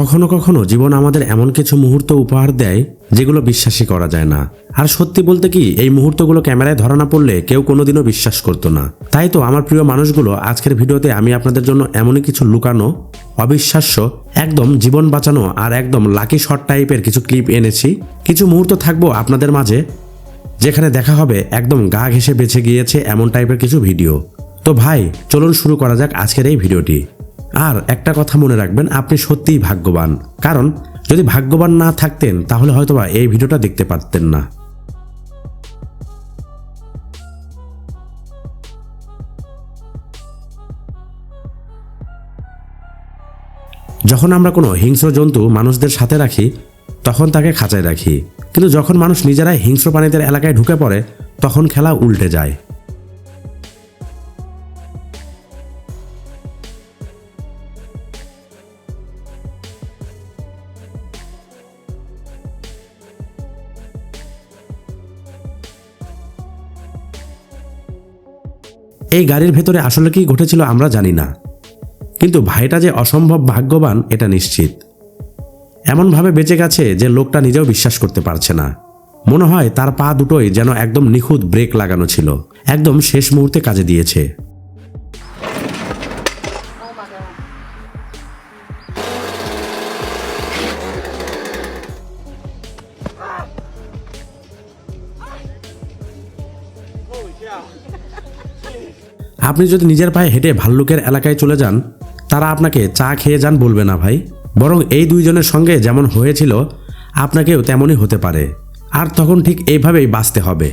কখনো কখনো জীবন আমাদের এমন কিছু মুহূর্ত উপহার দেয় যেগুলো বিশ্বাসই করা যায় না। আর সত্যি বলতে কি, এই মুহূর্তগুলো ক্যামেরায় ধরা না পড়লে কেউ কোনোদিনও বিশ্বাস করতো না। তাই তো আমার প্রিয় মানুষগুলো, আজকের ভিডিওতে আমি আপনাদের জন্য এমনই কিছু লুকানো, অবিশ্বাস্য, একদম জীবন বাঁচানো আর একদম লাকি শট টাইপের কিছু ক্লিপ এনেছি। কিছু মুহূর্ত থাকব আপনাদের মাঝে, যেখানে দেখা হবে একদম গা ঘেসে বেঁচে গিয়েছে এমন টাইপের কিছু ভিডিও তো ভাই, চলুন শুরু করা যাক আজকের এই ভিডিওটি। আর একটা কথা মনে রাখবেন, আপনি সত্যিই ভাগ্যবান। কারণ, যদি ভাগ্যবান না থাকতেন, তাহলে হয়তোবা এই ভিডিওটা দেখতে পারতেন না। যখন আমরা কোনো হিংস্র জন্তু মানুষদের সাথে রাখি, তখন তাকে খাঁচায় রাখি। কিন্তু যখন মানুষ নিজেরাই হিংস্র প্রাণীদের এলাকায় ঢুকে পড়ে, তখন খেলা উল্টে যায়। এই গাড়ির ভেতরে আসলে কি ঘটেছিল আমরা জানি না। কিন্তু ভাইটা যে অসম্ভব ভাগ্যবান, এটা নিশ্চিত। এমনভাবে বেঁচে গেছে যে লোকটা নিজেও বিশ্বাস করতে পারছে না। মনে হয় তার পা দুটোই যেন একদম নিখুঁত ব্রেক লাগানো ছিল। একদম শেষ মুহূর্তে কাজে দিয়েছে। আপনি যদি নিজের পায়ে হেঁটে ভাল্লুকের এলাকায় চলে যান, তারা আপনাকে চা খেয়ে যান বলবে না ভাই। বরং এই দুইজনের সঙ্গে যেমন হয়েছিল, আপনাকেও তেমনই হতে পারে। আর তখন ঠিক এইভাবেই বাঁচতে হবে।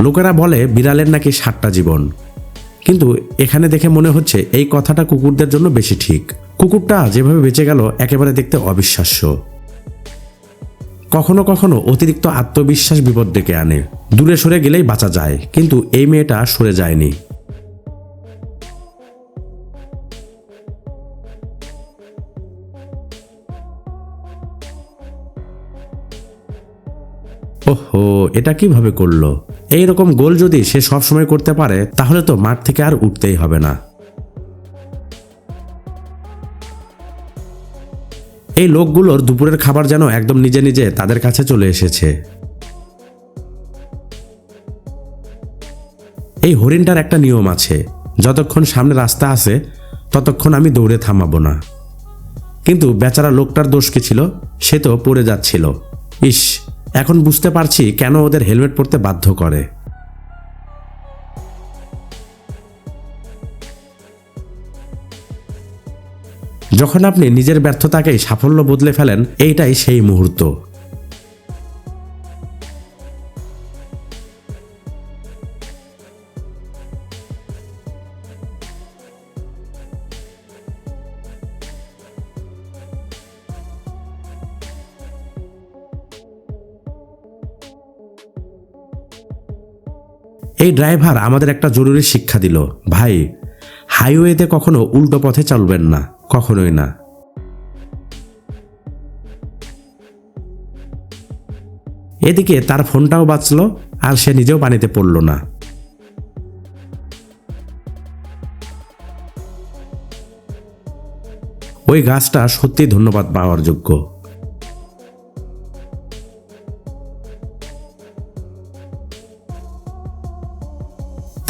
লোকেরা বলে, বিড়ালের নাকি সাতটা জীবন। কিন্তু এখানে দেখে মনে হচ্ছে এই কথাটা কুকুরদের জন্য বেশি ঠিক। কুকুরটা যেভাবে বেঁচে গেল, একেবারে দেখতে অবিশ্বাস্য। কখনো কখনো অতিরিক্ত আত্মবিশ্বাস বিপদ ডেকে আনে। দূরে সরে গেলেই বাঁচা যায়, কিন্তু এই মেয়েটা সরে যায়নি। ওহো, এটা কীভাবে করল? এই রকম গোল যদি সে সবসময় করতে পারে, তাহলে তো মাঠ থেকে আর উঠতেই হবে না। এই লোকগুলোর দুপুরের খাবার যেন একদম নিজে নিজে তাদের কাছে চলে এসেছে। এই হরিণটার একটা নিয়ম আছে, যতক্ষণ সামনে রাস্তা আছে, ততক্ষণ আমি দৌড়ে থামাবো না। কিন্তু বেচারা লোকটার দোষ কি ছিল? সে তো পড়ে যাচ্ছিল। ইস এখন বুঝতে পারছি কেন ওদের হেলমেট পরতে বাধ্য করে। যখন আপনি নিজের ব্যর্থতাকেই সাফল্য বদলে ফেলেন, এইটাই সেই মুহূর্ত। এই ড্রাইভার আমাদের একটা জরুরি শিক্ষা দিল। ভাই, হাইওয়েতে কখনো উল্টো পথে চলবেন না, কখনোই না। এদিকে তার ফোনটাও বাঁচল আর সে নিজেও পানিতে পড়ল না। ওই গাছটা সত্যি ধন্যবাদ পাওয়ার যোগ্য।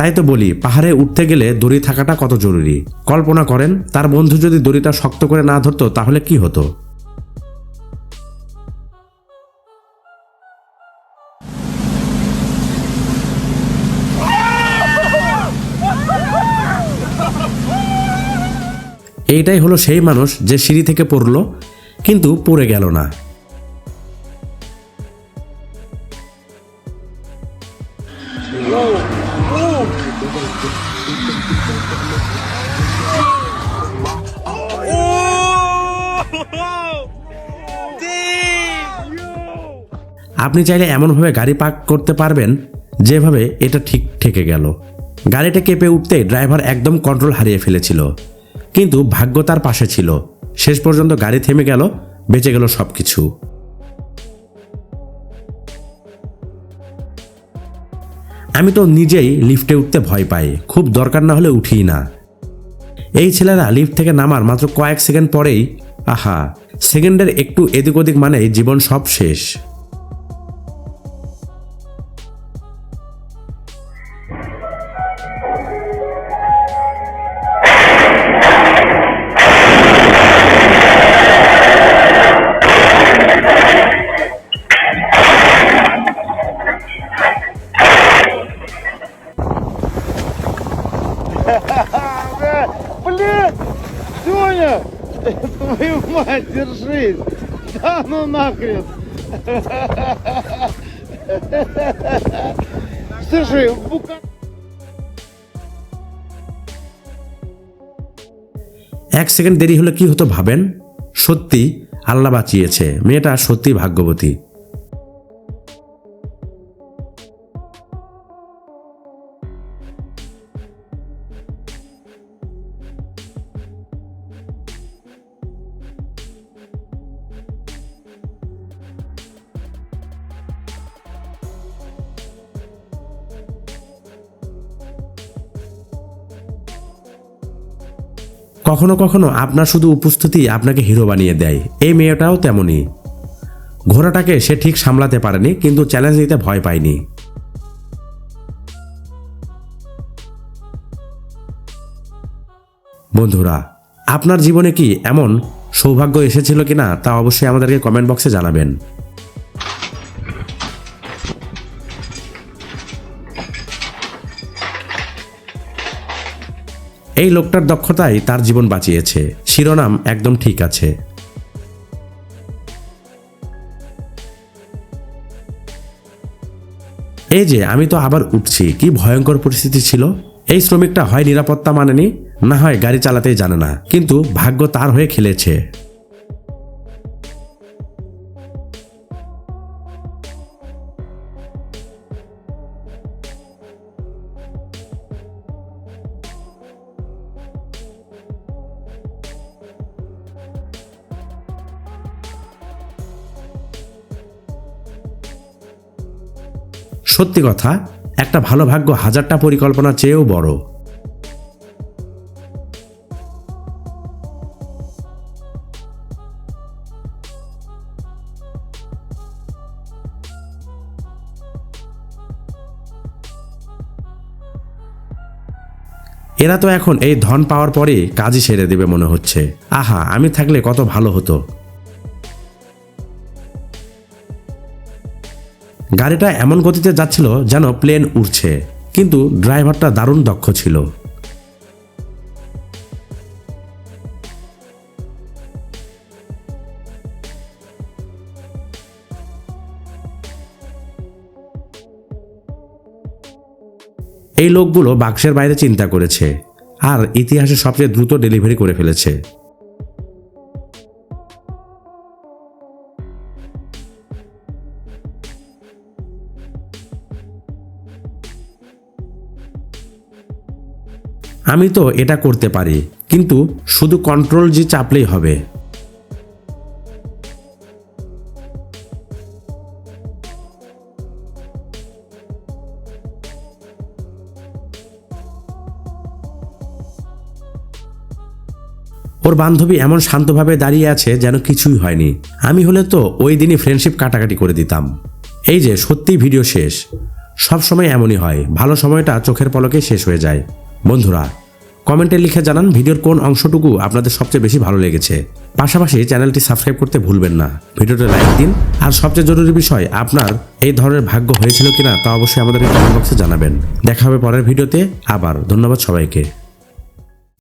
তাই তো বলি, পাহাড়ে উঠতে গেলে দড়ি থাকাটা কত জরুরি। কল্পনা করেন, তার বন্ধু যদি দড়িটা শক্ত করে না ধরতো, তাহলে কি হতো? এইটাই হলো সেই মানুষ যে সিঁড়ি থেকে পড়ল, কিন্তু পড়ে গেল না। আপনি চাইলে এমনভাবে গাড়ি পার্ক করতে পারবেন, যেভাবে এটা ঠিক ঠেকে গেল। গাড়িটা কেঁপে উঠতে ড্রাইভার একদম কন্ট্রোল হারিয়ে ফেলেছিল। কিন্তু ভাগ্য তার পাশে ছিল। শেষ পর্যন্ত গাড়ি থেমে গেল, বেঁচে গেল সব কিছু আমি তো নিজেই লিফটে উঠতে ভয় পাই। খুব দরকার না হলে উঠি না। এই ছেলেরা লিফট থেকে নামার মাত্র কয়েক সেকেন্ড পরেই, আহা, সেকেন্ডের একটু এদিক ওদিক মানে জীবন সব শেষ। держись! Да ну нахрен! Слушай, бука... এক সেকেন্ড দেরি হলে কি হতো ভাবেন সত্যি আল্লাহ বাঁচিয়েছে মেয়েটা সত্যি ভাগ্যবতী কখনো কখনো আপনার শুধু উপস্থিতি আপনাকে হিরো বানিয়ে দেয়। এই মেয়েটাও তেমনই। ঘোড়াটাকে সে ঠিক সামলাতে পারেনি, কিন্তু চ্যালেঞ্জ নিতে ভয় পায়নি। বন্ধুরা, আপনার জীবনে কি এমন সৌভাগ্য এসেছিল কিনা তা অবশ্যই আমাদেরকে কমেন্ট বক্সে জানাবেন। এই লোকটার দক্ষতাই তার জীবন বাঁচিয়েছে। শিরোনাম একদম ঠিক আছে। এই যে, আমি তো আবার উঠছি। কি ভয়ঙ্কর পরিস্থিতি ছিল? এই শ্রমিকটা হয় নিরাপত্তা মানেনি, না হয় গাড়ি চালাতেই জানে না। কিন্তু ভাগ্য তার হয়ে খেলেছে। সত্যি কথা, একটা ভালো ভাগ্য হাজারটা পরিকল্পনা চেয়েও বড়। এরা তো এখন এই ধন পাওয়ার পরে কাজই সেরে দেবে মনে হচ্ছে। আহা, আমি থাকলে কত ভালো হতো। গাড়িটা এমন গতিতে যাচ্ছিল যেন প্লেন উড়ছে, কিন্তু ড্রাইভারটা দারুণ দক্ষ ছিল। এই লোকগুলো বাক্সের বাইরে চিন্তা করেছে, আর ইতিহাসে সবচেয়ে দ্রুত ডেলিভারি করে ফেলেছে। আমি তো এটা করতে পারি, কিন্তু শুধু কন্ট্রোল জি চাপলেই হবে। ওর বান্ধবী এমন শান্তভাবে দাঁড়িয়ে আছে যেন কিছুই হয়নি। আমি হলে তো ওই দিনই ফ্রেন্ডশিপ কাটাকাটি করে দিতাম। এই যে সত্যি ভিডিও শেষ। সব সময় এমনই হয়। ভালো সময়টা চোখের পলকে শেষ হয়ে যায়। বন্ধুরা, কমেন্টে লিখে জানান ভিডিওর কোন অংশটুকু আপনাদের সবচেয়ে বেশি ভালো লেগেছে। পাশাপাশি চ্যানেলটি সাবস্ক্রাইব করতে ভুলবেন না। ভিডিওটা লাইক দিন। আর সবচেয়ে জরুরি বিষয়, আপনার এই ধরনের ভাগ্য হয়েছিল কিনা তা অবশ্যই আমাদের কমেন্ট বক্সে জানাবেন। দেখা হবে পরের ভিডিওতে। আবার ধন্যবাদ সবাইকে।